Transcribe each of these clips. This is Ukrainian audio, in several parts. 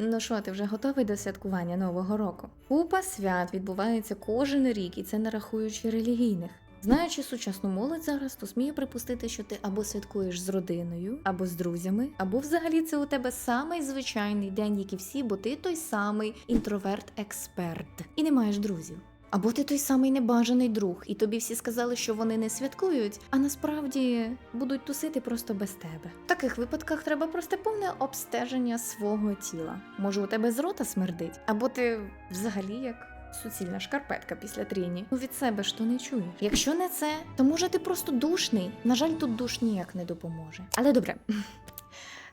Ну що, ти вже готовий до святкування Нового року? Купа свят відбувається кожен рік, і це не рахуючи релігійних. Знаючи сучасну молодь зараз, то смію припустити, що ти або святкуєш з родиною, або з друзями, або взагалі це у тебе самий звичайний день, як і всі, бо ти той самий інтроверт-експерт і не маєш друзів. Або ти той самий небажаний друг, і тобі всі сказали, що вони не святкують, а насправді будуть тусити просто без тебе. В таких випадках треба просто повне обстеження свого тіла. Може, у тебе з рота смердить, або ти взагалі як. Суцільна шкарпетка після тріні. Ну від себе ж то не чуєш. Якщо не це, то може ти просто душний. На жаль, тут душ ніяк не допоможе. Але добре.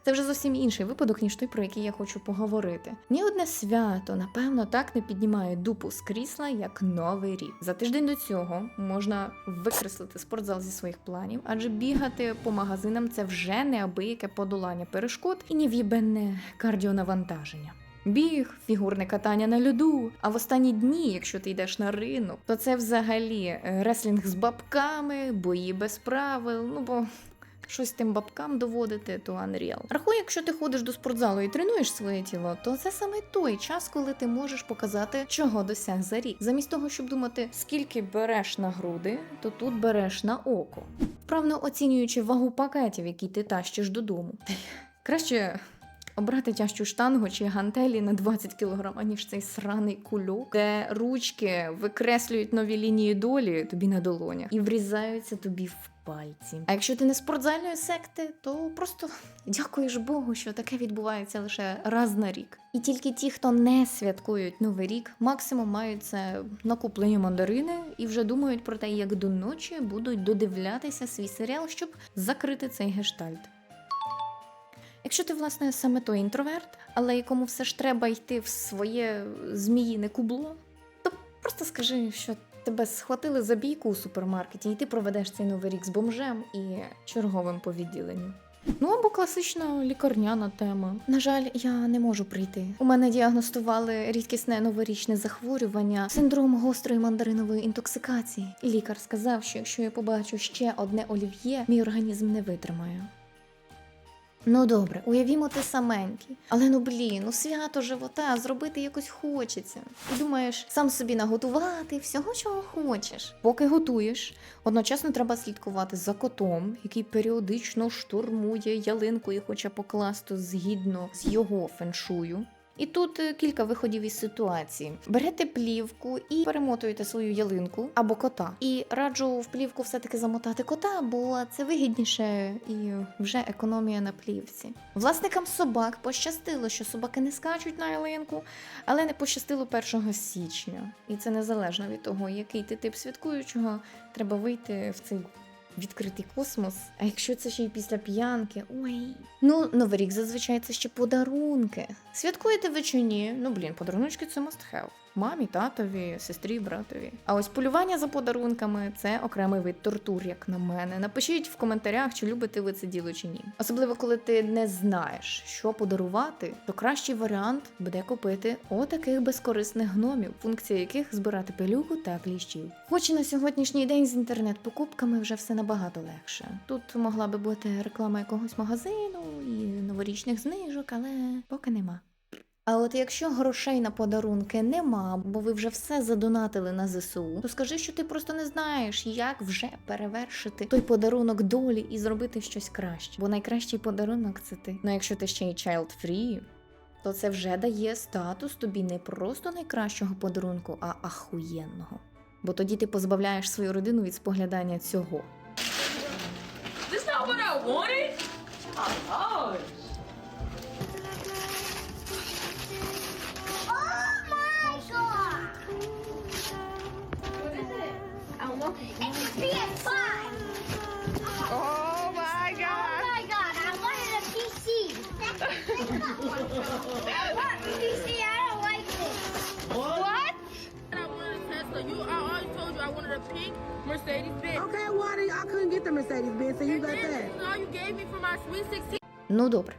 Це вже зовсім інший випадок, ніж той, про який я хочу поговорити. Ні одне свято, напевно, так не піднімає дупу з крісла, як новий рік. За тиждень до цього можна викреслити спортзал зі своїх планів, адже бігати по магазинам це вже неабияке подолання перешкод і нев'єбенне кардіонавантаження. Біг, фігурне катання на льоду. А в останні дні, якщо ти йдеш на ринок, то це взагалі е, реслінг з бабками, бої без правил. Ну бо щось тим бабкам доводити, то unreal. Рахуй, якщо ти ходиш до спортзалу і тренуєш своє тіло, то це саме той час, коли ти можеш показати, чого досяг за рік. Замість того, щоб думати, скільки береш на груди, то тут береш на око. Вправно оцінюючи вагу пакетів, які ти тащиш додому. Краще обрати тяжчу штангу чи гантелі на 20 кг, аніж цей сраний кульок, де ручки викреслюють нові лінії долі тобі на долонях і врізаються тобі в пальці. А якщо ти не спортзальної секти, то просто дякуєш Богу, що таке відбувається лише раз на рік. І тільки ті, хто не святкують новий рік, максимум мають це накуплені мандарини і вже думають про те, як до ночі будуть додивлятися свій серіал, щоб закрити цей гештальт. Якщо ти, власне, саме той інтроверт, але якому все ж треба йти в своє зміїне кубло, то просто скажи, що тебе схватили за бійку у супермаркеті, і ти проведеш цей новий рік з бомжем і черговим по відділенню. Ну або класична лікарняна тема. На жаль, я не можу прийти. У мене діагностували рідкісне новорічне захворювання, синдром гострої мандаринової інтоксикації. Лікар сказав, що якщо я побачу ще одне олів'є, мій організм не витримає. Ну добре, уявімо ти саменький. Але ну блін, ну свято живота зробити якось хочеться. І думаєш, сам собі наготувати всього, чого хочеш. Поки готуєш, одночасно треба слідкувати за котом, який періодично штурмує ялинку і хоче покласти згідно з його феншую. І тут е, кілька виходів із ситуації. Берете плівку і перемотуєте свою ялинку або кота. І раджу в плівку все-таки замотати кота, бо це вигідніше і вже економія на плівці. Власникам собак пощастило, що собаки не скачуть на ялинку, але не пощастило 1 січня. І це незалежно від того, який ти тип святкуючого, треба вийти в цей відкритий космос. А якщо це ще й після п'янки, ой. Ну, новий рік зазвичай це ще подарунки. Святкуєте ви чи ні? Ну блін, подаруночки це must have. Мамі, татові, сестрі, братові. А ось полювання за подарунками це окремий вид тортур, як на мене. Напишіть в коментарях, чи любите ви це діло чи ні. Особливо, коли ти не знаєш, що подарувати, то кращий варіант буде купити отаких безкорисних гномів, функція яких збирати пилюку та кліщів. Хоч і на сьогоднішній день з інтернет-покупками вже все набагато легше. Тут могла би бути реклама якогось магазину і новорічних знижок, але поки нема. А от якщо грошей на подарунки нема, бо ви вже все задонатили на ЗСУ, то скажи, що ти просто не знаєш, як вже перевершити той подарунок долі і зробити щось краще. Бо найкращий подарунок це ти. Ну якщо ти ще й child free, то це вже дає статус тобі не просто найкращого подарунку, а ахуєнного. Бо тоді ти позбавляєш свою родину від споглядання цього. This not what I wanted. Oh. I don't know. It's a PS5! Oh my Oh god. my god, I wanted a PC! I want a PC, I don't like this. What? I wanted a Tesla. You, I already told you I wanted a pink Mercedes Benz. Okay, why did I couldn't get the Mercedes Benz, so you And got then that? this is all you gave me for my sweet 16. Ну добре.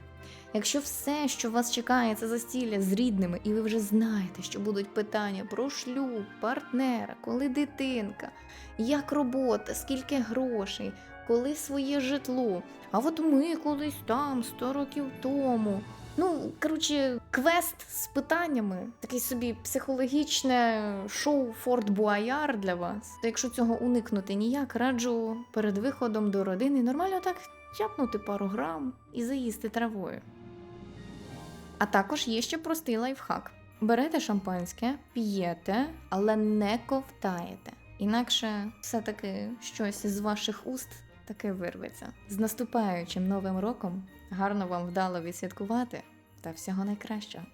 Якщо все, що вас чекає, це застілля з рідними, і ви вже знаєте, що будуть питання про шлюб, партнера, коли дитинка, як робота, скільки грошей, коли своє житло. А от ми колись там, 100 років тому. Ну, коротше, квест з питаннями, такий собі психологічне шоу Форт Буаяр для вас. То якщо цього уникнути ніяк, раджу перед виходом до родини нормально так тяпнути пару грам і заїсти травою. А також є ще простий лайфхак: берете шампанське, п'єте, але не ковтаєте. Інакше все-таки щось з ваших уст таке вирветься. З наступаючим новим роком гарно вам вдало відсвяткувати та всього найкращого.